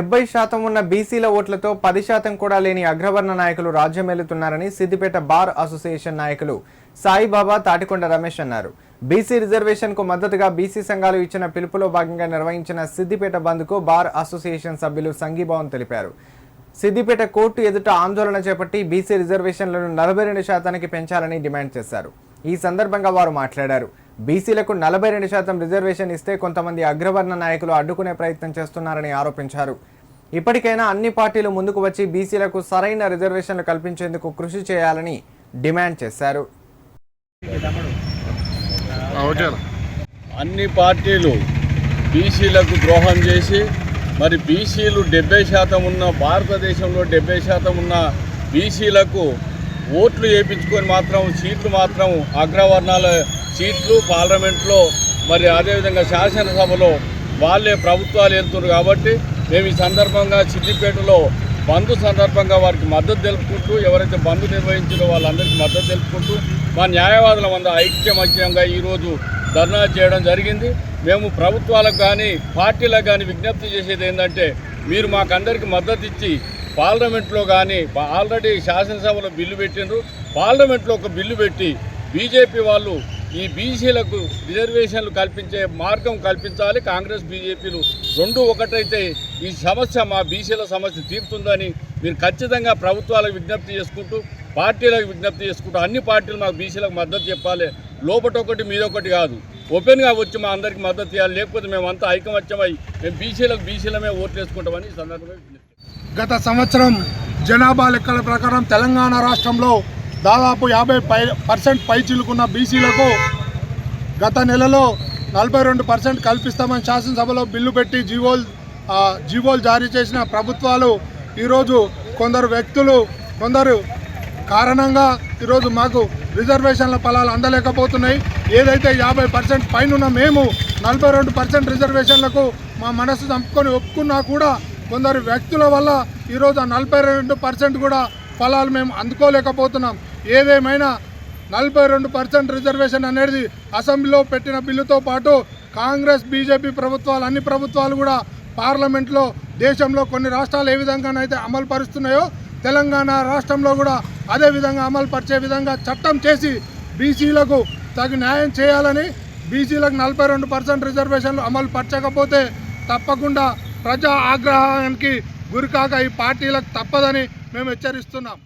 డెబ్బై శాతం ఉన్న బీసీల ఓట్లతో పది శాతం కూడా లేని అగ్రవర్ణ నాయకులు రాజ్యమేలుతున్నారని సిద్దిపేట బార్ అసోసియేషన్ నాయకులు సాయిబాబా తాటికొండ రమేష్ అన్నారు. బీసీ రిజర్వేషన్కు మద్దతుగా బీసీ సంఘాలు ఇచ్చిన పిలుపులో భాగంగా నిర్వహించిన సిద్దిపేట బంద్కు బార్ అసోసియేషన్ సభ్యులు సంఘీభావం తెలిపారు. సిద్దిపేట కోర్టు ఎదుట ఆందోళన చేపట్టి బీసీ రిజర్వేషన్లను నలభై రెండు శాతానికి పెంచాలని డిమాండ్ చేశారు. ఈ సందర్భంగా వారు మాట్లాడారు. బీసీలకు నలభై రెండు శాతం రిజర్వేషన్ ఇస్తే కొంతమంది అగ్రవర్ణ నాయకులు అడ్డుకునే ప్రయత్నం చేస్తున్నారని ఆరోపించారు. ఇప్పటికైనా అన్ని పార్టీలు ముందుకు వచ్చి బీసీలకు సరైన రిజర్వేషన్లు కల్పించేందుకు కృషి చేయాలని డిమాండ్ చేశారు. అన్ని పార్టీలు బీసీలకు ద్రోహం చేసి మరి బీసీలు డెబ్బై శాతం ఉన్న భారతదేశంలో డెబ్బై శాతం ఉన్న బీసీలకు ఓట్లు వేయించుకొని మాత్రం సీట్లు మాత్రం అగ్రవర్ణాల సీట్లు పార్లమెంట్లో మరి అదేవిధంగా శాసనసభలో వాళ్ళే ప్రభుత్వాలు వెళ్తున్నారు కాబట్టి మేము ఈ సందర్భంగా సిద్దిపేటలో బంద్ సందర్భంగా వారికి మద్దతు తెలుపుకుంటూ ఎవరైతే బంద్ నిర్వహించారో వాళ్ళందరికీ మద్దతు తెలుపుకుంటూ మా న్యాయవాదుల మంద ఐక్యమత్యంగా ఈరోజు ధర్నా చేయడం జరిగింది. మేము ప్రభుత్వాలకు కానీ పార్టీలకు కానీ విజ్ఞప్తి చేసేది ఏంటంటే మీరు మాకందరికి మద్దతు ఇచ్చి పార్లమెంట్లో కానీ ఆల్రెడీ శాసనసభలో బిల్లు పెట్టిండ్రు. పార్లమెంట్లో ఒక బిల్లు పెట్టి బీజేపీ వాళ్ళు ఈ బీసీలకు రిజర్వేషన్లు కల్పించే మార్గం కల్పించాలి. కాంగ్రెస్ బీజేపీలు రెండు ఒకటైతే ఈ సమస్య మా బీసీల సమస్య తీరుతుందని మీరు ఖచ్చితంగా ప్రభుత్వాలకు విజ్ఞప్తి చేసుకుంటూ పార్టీలకు విజ్ఞప్తి చేసుకుంటూ అన్ని పార్టీలు మాకు బీసీలకు మద్దతు చెప్పాలి. లోపట ఒకటి మీదొకటి కాదు. ఓపెన్గా వచ్చి మా అందరికి మద్దతు ఇవ్వాలి. లేకపోతే మేమంతా ఐకమత్యమై మేము బీసీలకు బీసీలమే ఓట్లు వేసుకుంటామని ఈ సందర్భంగా గత సంవత్సరం జనాభా లెక్కల ప్రకారం తెలంగాణ రాష్ట్రంలో దాదాపు యాభై పై పర్సెంట్ పై చిలుకున్న బీసీలకు గత నెలలో నలభై రెండు పర్సెంట్ కల్పిస్తామని శాసనసభలో బిల్లు పెట్టి జీవోలు జీవోలు జారీ చేసిన ప్రభుత్వాలు ఈరోజు కొందరు వ్యక్తులు కొందరు కారణంగా ఈరోజు మాకు రిజర్వేషన్ల ఫలాలు అందలేకపోతున్నాయి. ఏదైతే యాభై పర్సెంట్ పైన మేము నలభై రెండు పర్సెంట్ రిజర్వేషన్లకు మా మనసు చంపుకొని ఒప్పుకున్నా కూడా కొందరు వ్యక్తుల వల్ల ఈరోజు ఆ నలభై రెండు పర్సెంట్ కూడా ఫలాలు మేము అందుకోలేకపోతున్నాం. ఏదేమైనా నలభై రెండు పర్సెంట్ రిజర్వేషన్ అనేది అసెంబ్లీలో పెట్టిన బిల్లుతో పాటు కాంగ్రెస్ బీజేపీ ప్రభుత్వాలు అన్ని ప్రభుత్వాలు కూడా పార్లమెంట్లో దేశంలో కొన్ని రాష్ట్రాలు ఏ విధంగానైతే అమలు పరుస్తున్నాయో తెలంగాణ రాష్ట్రంలో కూడా అదే విధంగా అమలు పరిచే విధంగా చట్టం చేసి బీసీలకు తగు న్యాయం చేయాలని బీసీలకు నలభై రెండు పర్సెంట్ రిజర్వేషన్లు అమలు పరచకపోతే తప్పకుండా ప్రజా ఆగ్రహానికి గురికాక ఈ పార్టీలకు తప్పదని మేము హెచ్చరిస్తున్నాం.